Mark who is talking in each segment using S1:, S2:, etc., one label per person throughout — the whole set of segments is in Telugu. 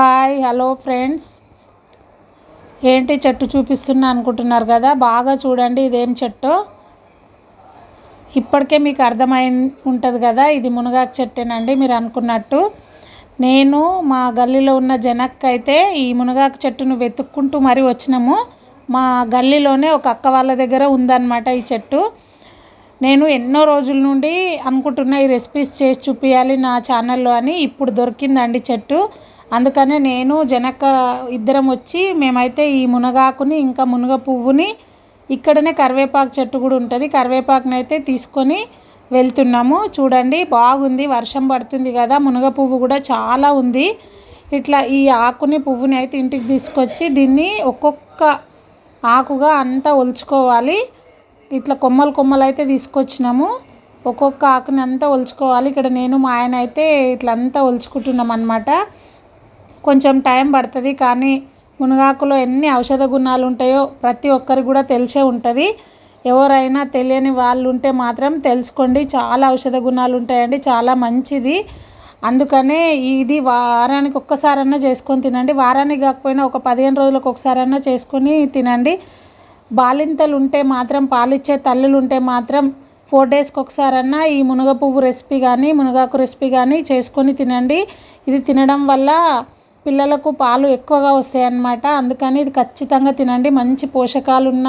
S1: Hi hello friends. ఏంటి చెట్టు చూపిస్తున్నా అనుకుంటున్నారు కదా? బాగా చూడండి ఇదేం చెట్టు. ఇప్పటికే మీకు అర్థమై ఉంటుంది కదా? ఇది మునగాకు చెట్టేనండి మీరు అనుకున్నట్టు. నేను మా గల్లీలో ఉన్న జనక్ అయితే ఈ మునగాకు చెట్టును వెతుక్కుంటూ మరీ వచ్చినాము. మా గల్లీలోనే ఒక అక్క వాళ్ళ దగ్గర ఉందన్నమాట ఈ చెట్టు. నేను ఎన్నో రోజుల నుండి అనుకుంటున్నా ఈ రెసిపీస్ చేసి చూపించాలి నా ఛానల్లో అని ఇప్పుడు దొరికిందండి చెట్టు. అందుకనే నేను జనక ఇద్దరం వచ్చి మేమైతే ఈ మునగాకుని ఇంకా మునగ పువ్వుని ఇక్కడనే కరివేపాకు చెట్టు కూడా ఉంటుంది. కరివేపాకుని అయితే తీసుకొని వెళ్తున్నాము. చూడండి బాగుంది. వర్షం పడుతుంది కదా మునగ పువ్వు కూడా చాలా ఉంది. ఇట్లా ఈ ఆకుని పువ్వుని అయితే ఇంటికి తీసుకొచ్చి దీన్ని ఒక్కొక్క ఆకుగా అంతా ఒలుచుకోవాలి. ఇట్లా కొమ్మలు కొమ్మలు అయితే తీసుకొచ్చినాము. ఒక్కొక్క ఆకుని అంతా ఒలుచుకోవాలి. ఇక్కడ నేను మా ఆయన అయితే ఇట్లా అంతా ఒలుచుకుంటున్నాం అనమాట కొంచెం టైం పడుతుంది కానీ మునగాకులో ఎన్ని ఔషధ గుణాలు ఉంటాయో ప్రతి ఒక్కరికి కూడా తెలిసే ఉంటుంది. ఎవరైనా తెలియని వాళ్ళు ఉంటే మాత్రం తెలుసుకోండి. చాలా ఔషధ గుణాలు ఉంటాయండి. చాలా మంచిది. అందుకనే ఇది వారానికి ఒక్కసారన్నా చేసుకొని తినండి. వారానికి కాకపోయినా ఒక పదిహేను రోజులకు ఒకసారన్నా చేసుకొని తినండి. బాలింతలు ఉంటే మాత్రం పాలిచ్చే తల్లులు ఉంటే మాత్రం ఫోర్ డేస్కి ఒకసారన్నా ఈ మునగ పువ్వు రెసిపీ కానీ మునగాకు రెసిపీ కానీ చేసుకొని తినండి. ఇది తినడం వల్ల పిల్లలకు పాలు ఎక్కువగా వస్తాయి అన్నమాట అందుకని ఇది ఖచ్చితంగా తినండి. మంచి పోషకాలు ఉన్న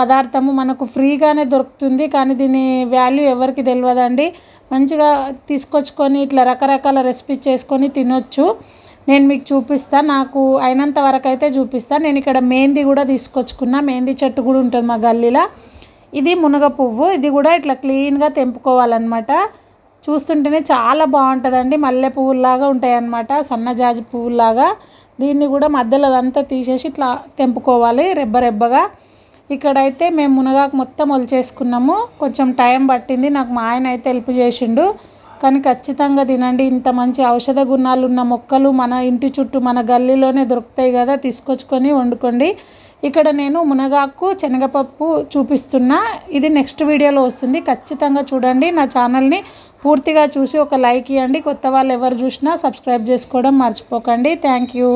S1: పదార్థము మనకు ఫ్రీగానే దొరుకుతుంది. కానీ దీని వాల్యూ ఎవరికి తెలియదండి మంచిగా తీసుకొచ్చుకొని ఇట్లా రకరకాల రెసిపీస్ చేసుకొని తినొచ్చు. నేను మీకు చూపిస్తాను నాకు అయినంత వరకు అయితే చూపిస్తాను నేను ఇక్కడ మెహందీ కూడా తీసుకొచ్చుకున్నా. మెహందీ చెట్టు కూడా ఉంటుంది మా గల్లీలో. ఇది మునగ పువ్వు. ఇది కూడా ఇట్లా క్లీన్గా తెంపుకోవాలన్నమాట. చూస్తుంటేనే చాలా బాగుంటుందండి మల్లె పువ్వులాగా ఉంటాయి అన్నమాట సన్నజాజి పువ్వులాగా దీన్ని కూడా మధ్యలో అదంతా తీసేసి ఇట్లా తెంపుకోవాలి రెబ్బ రెబ్బగా. ఇక్కడైతే మేము మునగాకు మొత్తం ఒలిచేసుకున్నాము. కొంచెం టైం పట్టింది నాకు మా ఆయన అయితే హెల్ప్ చేసిండు. కానీ ఖచ్చితంగా తినండి ఇంత మంచి ఔషధ గుణాలు ఉన్న మొక్కలు మన ఇంటి చుట్టూ మన గల్లీలోనే దొరుకుతాయి కదా తీసుకొచ్చుకొని వండుకోండి. ఇక్కడ నేను మునగాకు శనగపప్పు చూపిస్తున్నా. ఇది నెక్స్ట్ వీడియోలో వస్తుంది. ఖచ్చితంగా చూడండి. నా ఛానల్ని పూర్తిగా చూసి ఒక లైక్ ఇవ్వండి కొత్త వాళ్ళు ఎవరు చూసినా సబ్స్క్రైబ్ చేసుకోవడం మర్చిపోకండి. Thank you.